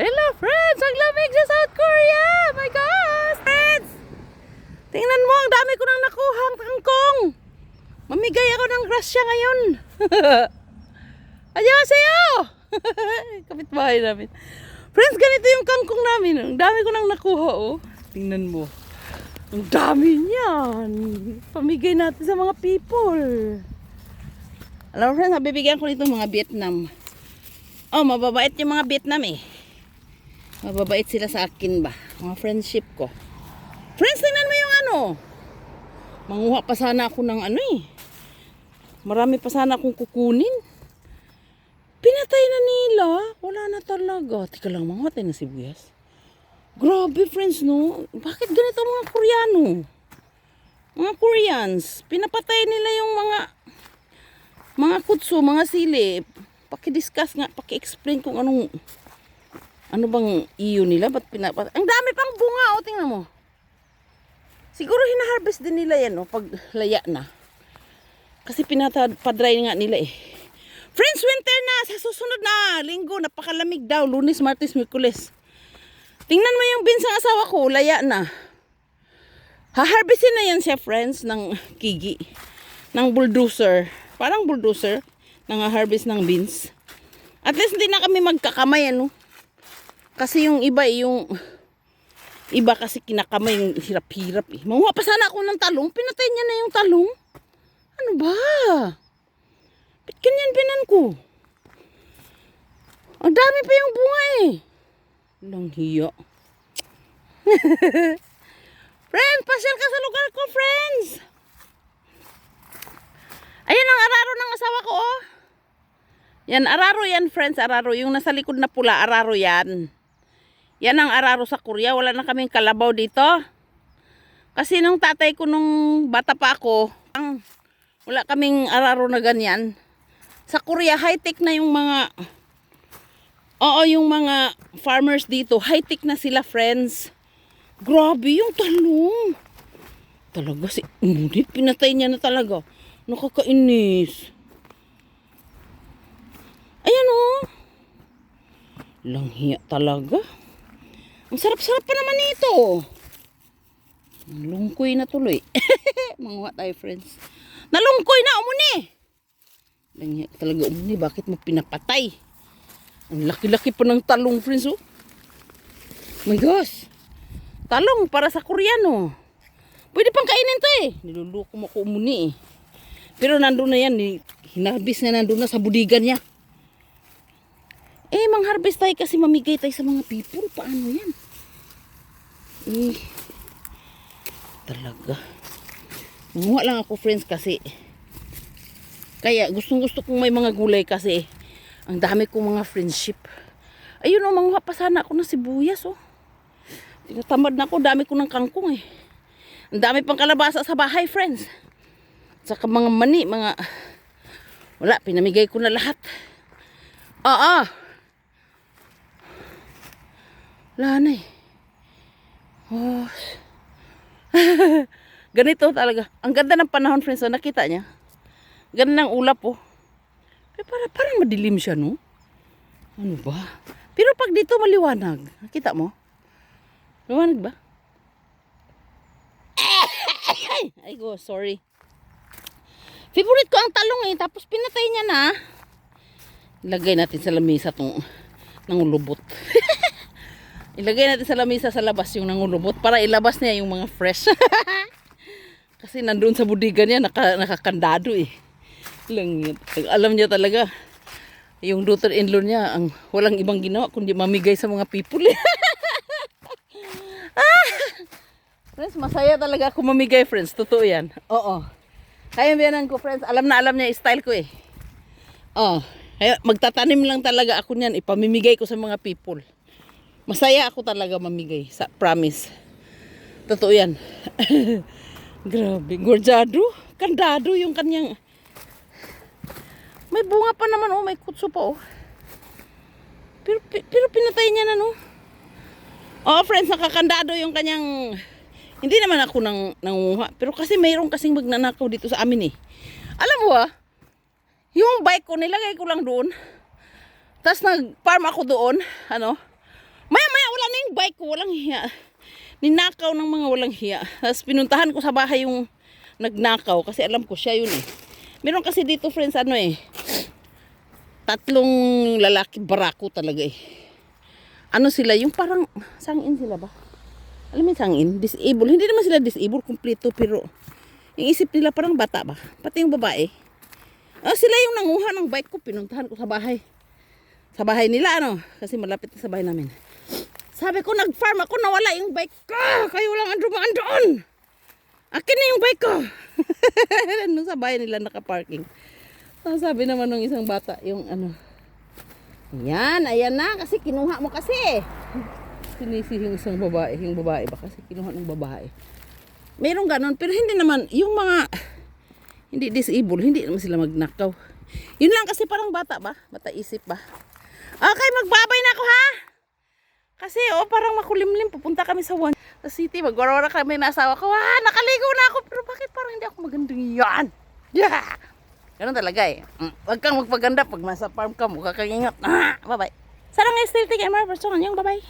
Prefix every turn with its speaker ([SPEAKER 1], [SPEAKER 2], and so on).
[SPEAKER 1] Hello friends! Ang lamig sa South Korea! My gosh! Friends! Tingnan mo, ang dami ko nang nakuha ang kangkong! Mamigay ako ng grasya ngayon! Annyeonghaseyo! Kapitbahay namin. Friends, ganito yung kangkong namin. Ang dami ko nang nakuha, oh. Tingnan mo. Ang dami niyan. Pamigay natin sa mga people. Alam mo, friends, bibigyan ko nito mga Vietnam. Oh, mababait yung mga Vietnam eh. Mababait sila sa akin ba? Mga friendship ko. Friends, tingnan mo yung ano. Manguha pa sana ako ng ano eh. Marami pa sana akong kukunin. Pinatay na nila. Wala na talaga. Tika lang, manguha tayo ng sibuyas. Grabe, friends, no? Bakit ganito mga Koreano? Mga Koreans, pinapatay nila yung mga mga kutso, mga sili. Paki-discuss nga, paki-explain kung anong ano bang iyo nila? Ba't pinapatay? Ang dami pang bunga, o tingnan mo. Siguro hinaharvest din nila yan, no? Pag laya na. Kasi pinapadry nga nila eh. Friends, winter na! Sa susunod na linggo, napakalamig daw. Lunes, Martes, Mikules. Tingnan mo yung binsang asawa ko, laya na. Haharvestin na yan siya, friends, ng kigi. Ng bulldozer. Parang bulldozer. Nang harvest ng beans. At least hindi na kami magkakamay, ano. Kasi yung iba, yung... Iba kasi kinakamay yung hirap-hirap eh. Manguha pa sana ako ng talong. Pinatay niya na yung talong. Ano ba? Ba't ganyan pinan ko? Ang dami pa yung bunga eh. Lang hiya. Friend, pasyal ka sa lugar ko, friends. Ayan ang araro ng asawa ko, oh. Yan, araro yan, friends, araro. Yung nasa likod na pula, araro yan. Yan ang araro sa Korea. Wala na kaming kalabaw dito. Kasi nung tatay ko nung bata pa ako, ang, wala kaming araro na ganyan. Sa Korea, high-tech na yung mga, oo, yung mga farmers dito. High-tech na sila, friends. Grabe yung talong. Talaga si, ngunit pinatay niya na talaga. Nakakainis. Ayan oh. Langhiya talaga. Ang sarap-sarap pa naman nito. Nalungkoy na tuloy. Mga tayo friends. Nalungkoy na umuni. Langhiya talaga umuni. Bakit mo pinapatay? Ang laki-laki pa ng talong friends oh. My gosh. Talong para sa Koreano. Pwede pang kainin to eh. Niluluko mo ko umuni eh. Pero nandun na yan. eh. Hinarbis na nandun na sa budigan niya. Mang-harvest tayo kasi mamigay tayo sa mga people. Paano yan? Eh, talaga. Manguha lang ako friends kasi. Kaya gustong gusto kong may mga gulay kasi ang dami kong mga friendship. Ayun o, manguha pa sana ako ng sibuyas oh. Tinatamad na ako, dami ko ng kangkong eh. Ang dami pang kalabasa sa bahay friends. Saka mga mani, mga... Wala, pinamigay ko na lahat. Ah, ah. Wala eh. Oh. Ganito talaga. Ang ganda ng panahon, friends. Oh, nakita niya? Ganda ng ulap, oh. Pero para, parang madilim siya, no? Ano ba? Pero pag dito maliwanag. Nakita mo? Liwanag ba? Ay, go, sorry. Favorite ko ang talong eh. Tapos pinatay niya na. Ilagay natin sa lamesa tong nangulubot. Ilagay natin sa lamesa sa labas yung nangulubot para ilabas niya yung mga fresh. Kasi nandun sa budigan niya naka, nakakandado eh. Lang, alam niya talaga yung daughter-in-law niya ang walang ibang ginawa kundi mamigay sa mga people eh. ah! Friends, masaya talaga ako mamigay friends. Totoo yan. Oo. Kaya biyanan ko friends, alam na alam niya style ko eh. Oh, kaya magtatanim lang talaga ako niyan, ipamimigay ko sa mga people. Masaya ako talaga mamigay, sa promise. Totoo yan. Grabe, gorjado, kandado yung kanyang May bunga pa naman oh, may kutso pa oh. Pero, pero pinatay niya na no. Oh, friends, nakakandado yung kanyang hindi naman ako nang nanguha, pero kasi mayroon kasing magnanakaw dito sa amin eh. Alam mo ah, yung bike ko nilagay ko lang doon. Tapos nag-farm ako doon, ano? Yung bike ko, walang hiya. Ninakaw ng mga walang hiya. Tapos pinuntahan ko sa bahay yung nagnakaw kasi alam ko siya yun eh. Meron kasi dito friends ano eh. Tatlong lalaki barako talaga eh. Ano sila? Yung parang sangin sila ba? Alam mo sangin? Disable. Hindi naman sila disable kompleto pero yung isip nila parang bata ba? Pati yung babae. Ah, sila yung nanguha ng bike ko. Pinuntahan ko sa bahay. Sa bahay nila ano. Kasi malapit na sa bahay namin. Sabi ko, nag-farm ako, nawala yung bike ko. Kayo lang ang dumaan doon. Akin na yung bike ko. Nung sa bahay nila nakaparking. Ang sabi naman ng isang bata, yung ano, yan, ayan na, kasi kinuha mo kasi. Sinisi yung isang babae, yung babae ba? Kasi kinuha ng babae. Merong ganon, pero hindi naman, yung mga, hindi disable, hindi naman sila magnakaw. Yun lang kasi parang bata ba? Bata isip ba? Okay, magbabay na ako ha! Kasi oh, parang makulimlim, pupunta kami sa one sa city, magwarwara kami na asawa ko. Ah, nakaligo na ako, pero bakit parang hindi ako magandang yan? Yeah! Ganun talaga eh. Mm, Huwag kang magpaganda pag nasa farm ka, mukha kang ingat. Ah, bye-bye. Sarang still take personal yung bye-bye.